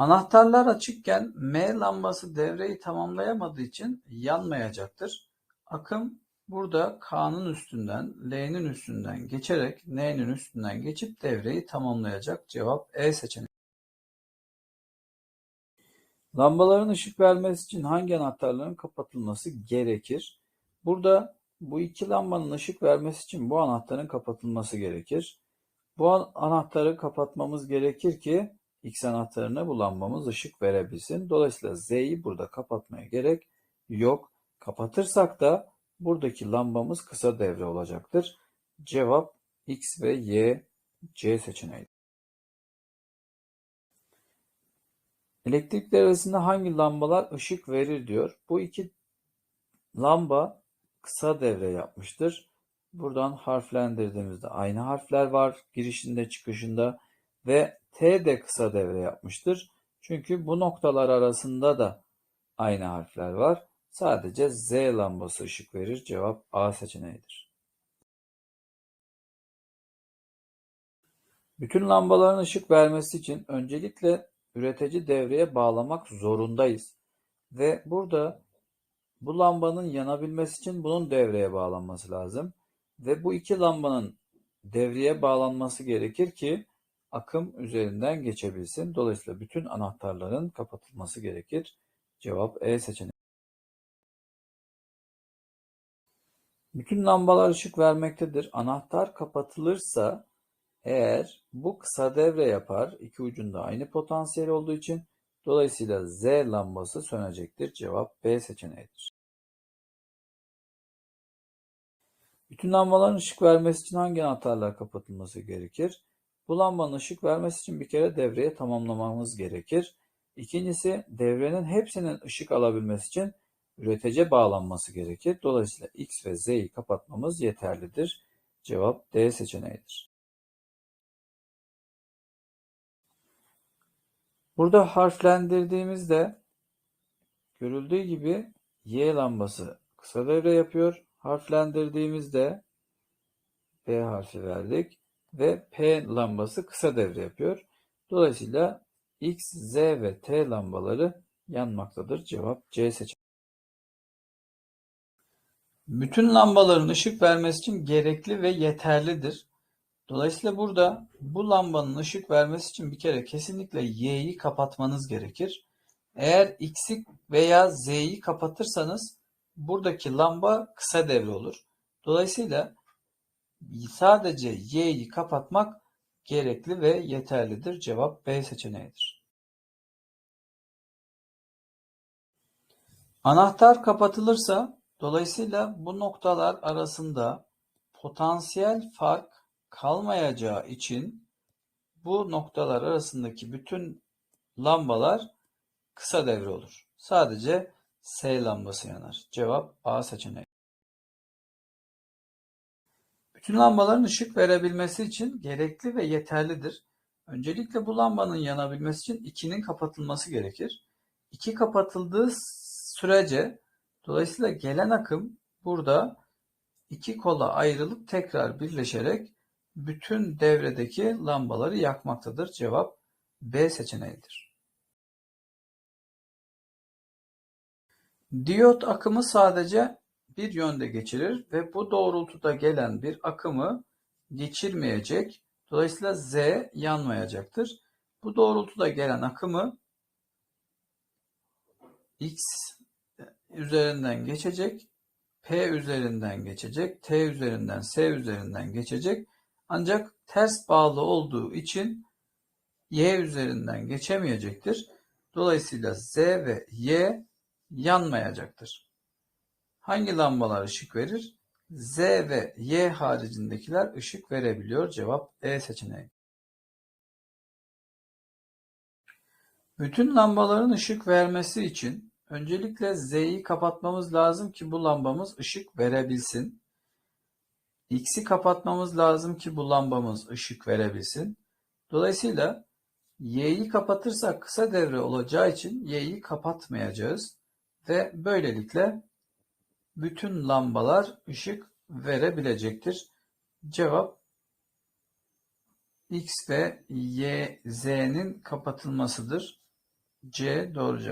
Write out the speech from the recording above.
Anahtarlar açıkken M lambası devreyi tamamlayamadığı için yanmayacaktır. Akım burada K'nın üstünden, L'nin üstünden geçerek N'nin üstünden geçip devreyi tamamlayacak. Cevap E seçeneği. Lambaların ışık vermesi için hangi anahtarların kapatılması gerekir? Burada bu iki lambanın ışık vermesi için bu anahtarın kapatılması gerekir. Bu an- anahtarı kapatmamız gerekir ki X anahtarına bu lambamız ışık verebilsin. Dolayısıyla Z'yi burada kapatmaya gerek yok. Kapatırsak da buradaki lambamız kısa devre olacaktır. Cevap X ve Y, C seçeneği. Elektrik devresinde hangi lambalar ışık verir diyor. Bu iki lamba kısa devre yapmıştır. Buradan harflendirdiğimizde aynı harfler var girişinde çıkışında ve T de kısa devre yapmıştır. Çünkü bu noktalar arasında da aynı harfler var. Sadece Z lambası ışık verir. Cevap A seçeneğidir. Bütün lambaların ışık vermesi için öncelikle üretici devreye bağlamak zorundayız. Ve burada bu lambanın yanabilmesi için bunun devreye bağlanması lazım. Ve bu iki lambanın devreye bağlanması gerekir ki akım üzerinden geçebilsin. Dolayısıyla bütün anahtarların kapatılması gerekir. Cevap E seçeneği. Bütün lambalar ışık vermektedir. Anahtar kapatılırsa eğer bu kısa devre yapar. iki ucunda aynı potansiyel olduğu için dolayısıyla Z lambası sönecektir. Cevap B seçeneğidir. Bütün lambaların ışık vermesi için hangi anahtarlar kapatılması gerekir? Bu lambanın ışık vermesi için bir kere devreye tamamlamamız gerekir. İkincisi devrenin hepsinin ışık alabilmesi için üretici bağlanması gerekir. Dolayısıyla X ve Z'yi kapatmamız yeterlidir. Cevap D seçeneğidir. Burada harflendirdiğimizde görüldüğü gibi Y lambası kısa devre yapıyor. Harflendirdiğimizde P harfi verdik ve P lambası kısa devre yapıyor. Dolayısıyla X, Z ve T lambaları yanmaktadır. Cevap C seçeneği. Bütün lambaların ışık vermesi için gerekli ve yeterlidir. Dolayısıyla burada bu lambanın ışık vermesi için bir kere kesinlikle Y'yi kapatmanız gerekir. Eğer X'i veya Z'yi kapatırsanız buradaki lamba kısa devre olur. Dolayısıyla sadece Y'yi kapatmak gerekli ve yeterlidir. Cevap B seçeneğidir. Anahtar kapatılırsa dolayısıyla bu noktalar arasında potansiyel fark kalmayacağı için bu noktalar arasındaki bütün lambalar kısa devre olur. Sadece S lambası yanar. Cevap A seçeneği. Bütün lambaların ışık verebilmesi için gerekli ve yeterlidir. Öncelikle bu lambanın yanabilmesi için 2'nin kapatılması gerekir. 2 kapatıldığı sürece dolayısıyla gelen akım burada iki kola ayrılıp tekrar birleşerek bütün devredeki lambaları yakmaktadır. Cevap B seçeneğidir. Diyot akımı sadece bir yönde geçirir ve bu doğrultuda gelen bir akımı geçirmeyecek. Dolayısıyla Z yanmayacaktır. Bu doğrultuda gelen akımı X üzerinden geçecek, P üzerinden geçecek, T üzerinden, S üzerinden geçecek. Ancak ters bağlı olduğu için Y üzerinden geçemeyecektir. Dolayısıyla Z ve Y yanmayacaktır. Hangi lambalar ışık verir? Z ve Y haricindekiler ışık verebiliyor. Cevap E seçeneği. Bütün lambaların ışık vermesi için öncelikle Z'yi kapatmamız lazım ki bu lambamız ışık verebilsin. X'i kapatmamız lazım ki bu lambamız ışık verebilsin. Dolayısıyla Y'yi kapatırsak kısa devre olacağı için Y'yi kapatmayacağız. Ve böylelikle bütün lambalar ışık verebilecektir. Cevap X ve Y, Z'nin kapatılmasıdır. C doğru cevap.